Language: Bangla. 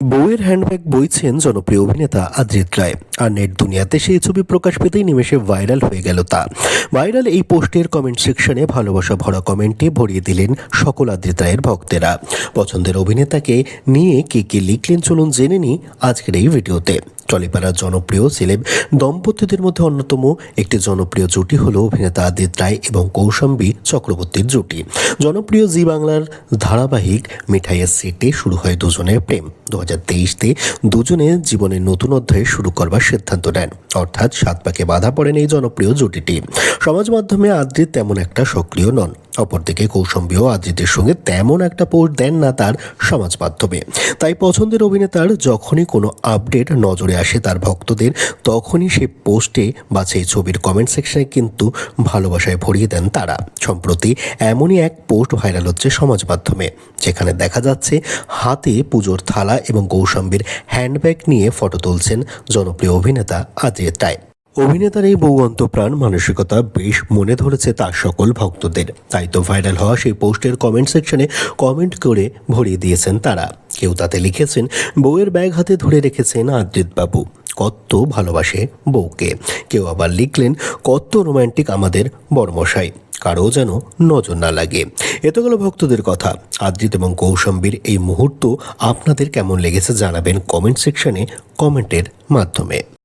বউয়ের হ্যান্ডব্যাগ বইছেন জনপ্রিয় অভিনেতা আদ্রিত রায়। আর নেট দুনিয়াতে সেই ছবি প্রকাশ পেতেই নিমেষে ভাইরাল হয়ে গেল তা। ভাইরাল এই পোস্টের কমেন্ট সেকশনে ভালোবাসা ভরা কমেন্টে ভরিয়ে দিলেন সকল আদ্রিত রায়ের ভক্তেরা। পছন্দের অভিনেতাকে নিয়ে কে কে লিখলেন চলুন জেনে নিই আজকের এই ভিডিওতে টলিপাড়ার জনপ্রিয় সেলেব দম্পতিদের মধ্যে অন্যতম একটি জনপ্রিয় জুটি হল অভিনেতা আদিত রায় এবং কৌশাম্বী চক্রবর্তীর জুটি। জনপ্রিয় জি বাংলার ধারাবাহিক মিঠাইয়ের সেটে শুরু হয় দুজনের প্রেম। দু হাজার তেইশতে দুজনে জীবনের নতুন অধ্যায় শুরু করবার সিদ্ধান্ত নেন। অর্থাৎ সাত পাকে বাধা পড়েন এই জনপ্রিয় জুটিটি। সমাজ মাধ্যমে আদ্রিত তেমন একটা সক্রিয় নন। অপরদিকে কৌশম্বীও আদ্রিতের সঙ্গে তেমন একটা পোস্ট দেন না তার সমাজ মাধ্যমে। তাই পছন্দের অভিনেতার যখনই কোনো আপডেট নজরে আসে তার ভক্তদের, তখনই সে পোস্টে বা সেই ছবির কমেন্ট সেকশনে কিন্তু ভালোবাসায় ভরিয়ে দেন তারা। সম্প্রতি এমনই এক পোস্ট ভাইরাল হচ্ছে সমাজ মাধ্যমে, যেখানে দেখা যাচ্ছে হাতে পুজোর থালা এবং কৌশম্বীর হ্যান্ডব্যাগ নিয়ে ফটো তুলছেন জনপ্রিয় অভিনেতা আদ্রিত রায়। অভিনেতার এই বউ অন্তপ্রাণ মানসিকতা বেশ মনে ধরেছে তার সকল ভক্তদের। তাই তো ভাইরাল হওয়া সেই পোস্টের কমেন্ট সেকশনে কমেন্ট করে ভরিয়ে দিয়েছেন তারা। কেউ তাতে লিখেছেন, বউয়ের ব্যাগ হাতে ধরে রেখেছেন বাবু কত ভালোবাসে বউকে। কেউ আবার লিখলেন কত রোম্যান্টিক আমাদের বড়মশাই। কারও যেন নজর না লাগে। এত গেল ভক্তদের কথা। আদ্রিত এবং কৌশম্বীর এই মুহূর্ত আপনাদের কেমন লেগেছে জানাবেন কমেন্ট সেকশনে কমেন্টের মাধ্যমে।